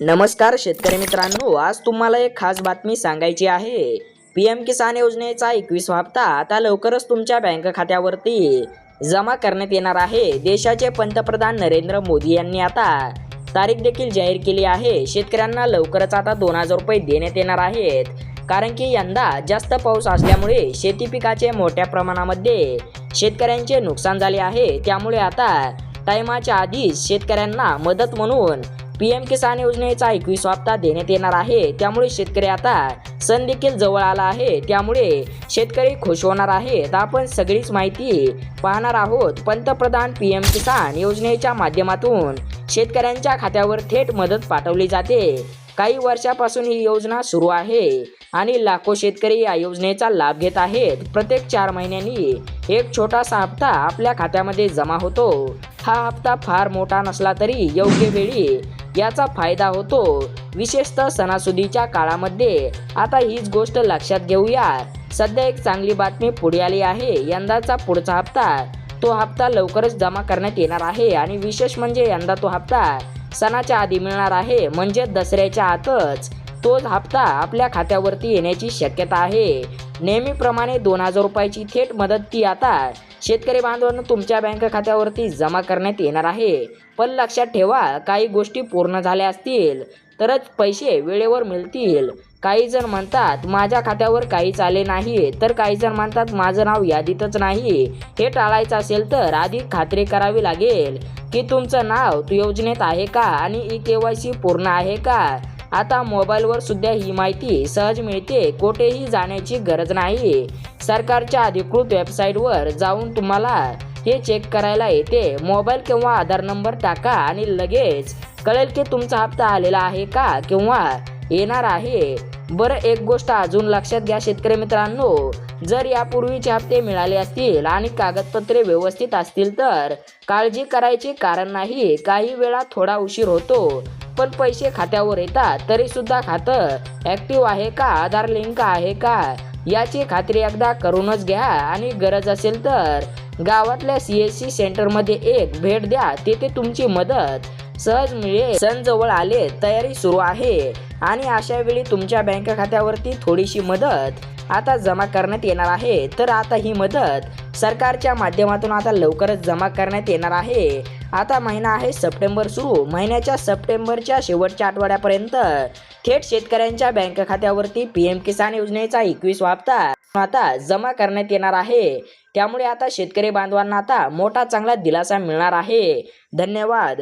नमस्कार शेतकरी मित्रांनो आज तुम्हाला एक खास बातमी सांगायची आहे. पी एम किसान योजनेचा एकवीसवा हप्ता आता लवकरच तुमच्या बँक खात्यावरती जमा करण्यात येणार आहे. देशाचे पंतप्रधान नरेंद्र मोदी यांनी आता तारीख देखील जाहीर केली आहे. शेतकऱ्यांना लवकरच आता दोन हजार रुपये देण्यात येणार आहेत. कारण की यंदा जास्त पाऊस असल्यामुळे शेती पिकाचे मोठ्या प्रमाणामध्ये शेतकऱ्यांचे नुकसान झाले आहे. त्यामुळे आता टायमाच्या आधीच शेतकऱ्यांना मदत म्हणून पी एम किसान योजनेचा एकवीस हप्ता देण्यात येणार आहे. त्यामुळे शेतकरी आता सण देखील जवळ आला आहे. त्यामुळे शेतकरी खुश होणार आहेत. आपण सगळीच माहिती पाहणार आहोत. पंतप्रधान पी एम किसान योजनेच्या माध्यमातून शेतकऱ्यांच्या खात्यावर थेट मदत पाठवली जाते. काही वर्षापासून ही योजना सुरू आहे आणि लाखो शेतकरी या योजनेचा लाभ घेत आहेत. प्रत्येक चार महिन्यांनी एक छोटासा हप्ता आपल्या खात्यामध्ये जमा होतो. हा हप्ता फार मोठा नसला तरी योग्य वेळी याचा फायदा होतो. विशेषतः सणासुदीच्या काळामध्ये. आता हीच गोष्ट लक्षात घेऊया. सध्या एक चांगली बातमी पुढे आली आहे. यंदाचा पुढचा हप्ता. तो हप्ता लवकरच जमा करण्यात येणार आहे आणि विशेष म्हणजे यंदा तो हप्ता सणाच्या आधी मिळणार आहे. म्हणजे दसऱ्याच्या आतच. तोच हप्ता आपल्या खात्यावरती येण्याची शक्यता आहे. नेहमीप्रमाणे दोन हजार रुपयाची थेट मदत ती आता शेतकरी बांधवांना तुमच्या बँक खात्यावरती जमा करण्यात येणार आहे. पण लक्षात ठेवा काही गोष्टी पूर्ण झाल्या असतील तरच पैसे वेळेवर मिळतील. काही जण म्हणतात माझ्या खात्यावर काहीच आले नाही. तर काही जण म्हणतात माझं नाव यादीतच नाही. हे टाळायचं असेल तर आधी खात्री करावी लागेल. की तुमचं नाव योजनेत आहे का? आणि ई के वाय सी पूर्ण आहे का? आता मोबाईलवर सुद्धा ही माहिती सहज मिळते कोठेही जाण्याची गरज नाही. सरकारच्या अधिकृत वेबसाईटवर जाऊन तुम्हाला हे चेक करायला येते. मोबाईल किंवा आधार नंबर टाका आणि लगेच कळेल की तुमचा हप्ता आलेला आहे का किंवा येणार आहे. बरं एक गोष्ट अजून लक्षात घ्या शेतकरी मित्रांनो. जर यापूर्वीचे हप्ते मिळाले असतील आणि कागदपत्रे व्यवस्थित असतील तर काळजी करायचे कारण नाही. काही वेळा थोडा उशीर होतो. पण पैसे खात्यावर येतात तरी सुद्धा खातं ॲक्टिव्ह आहे का? आधार लिंक आहे का? याची खात्री एकदा करूनच घ्या. आणि गरज असेल तर गावातल्या सी एस सी सेंटरमध्ये एक भेट द्या. तेथे तुमची मदत सहज मिळेल. सण जवळ आले तयारी सुरू आहे. आणि अशा वेळी तुमच्या बँक खात्यावरती थोडीशी मदत आता जमा करण्यात येणार आहे. तर आता ही मदत सरकारच्या माध्यमातून आता लवकरच जमा करण्यात येणार आहे. आता महिना आहे सप्टेंबर सुरू. महिन्याच्या सप्टेंबरच्या शेवटच्या आठवड्यापर्यंत थेट शेतकऱ्यांच्या बँक खात्यावरती पी एम किसान योजनेचा एकवीस हप्ता आता जमा करण्यात येणार आहे. त्यामुळे आता शेतकरी बांधवांना आता मोठा चांगला दिलासा मिळणार आहे. धन्यवाद.